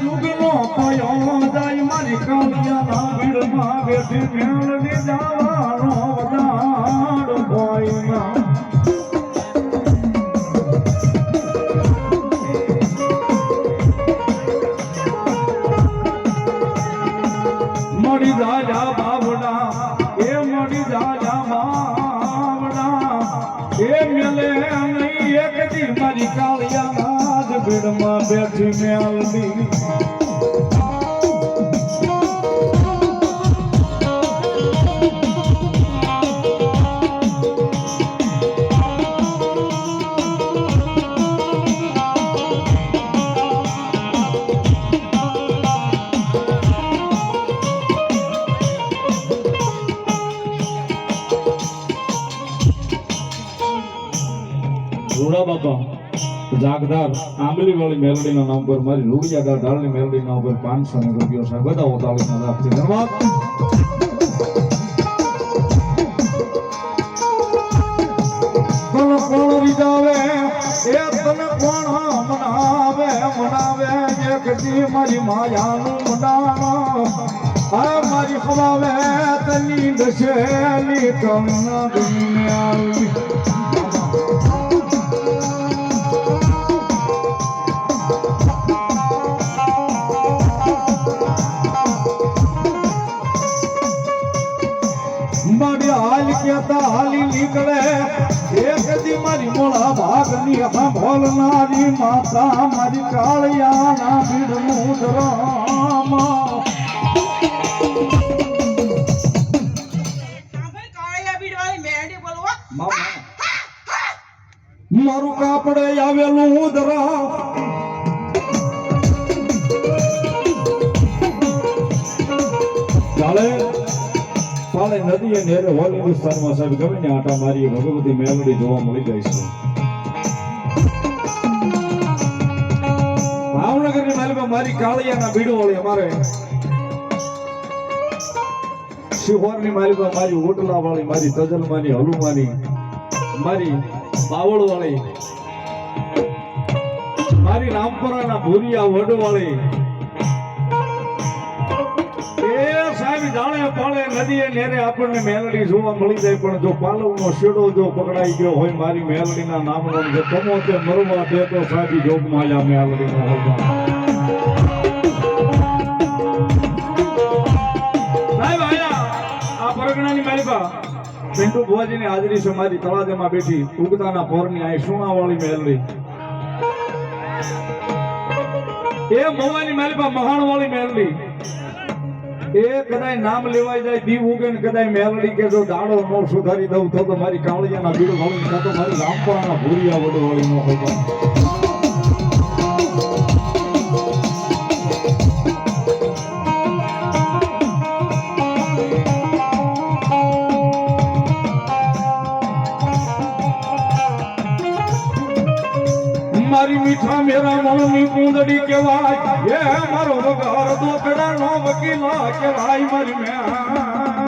જુગનો કયો જાય મારી કાળિયાના ભીડમાં બેઠી મેળવી જવાનો વદાડ ભોયના. મળી જાજા બાબડા એ મળી જાજા બાવડા ભીડમાં બેઠી રૂડા બાપા. જાગદાર આંબલીવાળી મેલડીના નામ પર મારી રૂડિયાદાર ઢાળની મેલડીના નામ પર પાંચસો ને રૂપિયો સાહેબ. બધા ઓતાળીના લાભથી ધન્યવાદ. તન કોણ રીજાવે એ તન કોણ મનાવે? મનાવે એક દી મારી માયાનું મનાનો આ મારી ખવાવે તની દશેલી કમના દુનિયા મારી હાલી નીકળે. એક દી મારી મોળા ભાગની સાંભળનારી માતા મારી કાળિયાના ભીડનું ધરામ મારું કાપડે આવેલું ઉધરા ચાલે? ચાલે અને નેરે હોલ હિન્દુસ્તાનમાં સાહેબ, ગમે ને આટા મારી ભગવતી મેળવડી જોવા મળી જાય છે. ભાવનગરની માલિકા મારી કાળિયાના બીડો વળી અમારે. શિહોરની માલિકા મારી ઓટલા વાળી મારી તજલમાની, હલુમાની, મારી બાવળ વાળી મારી રામપુરાના ભૂરિયા વડવાળી એ જાણે પાળે હાજરી છે, મારી તળાજામાં બેઠી. ઉગતાના પોરની આ સોનાવાળી મેલડી. એ મવાની માલિકા, મહાણવાળી મેલડી. એ કદાય નામ લેવાય જાય દીવ ઉગે ને કદાય મેલડી કે જો દાડો નો સુધારી દઉં તો મારી કાવળિયાના બીડો વાળી તો મારી રામપુરાના ભૂરિયા વડવાળી નો હોય મીઠા મેરા પૂંદડી કહેવાય. એ મારો વગાર દોકડા નો વકીલા કહેવાય મરી મેલડી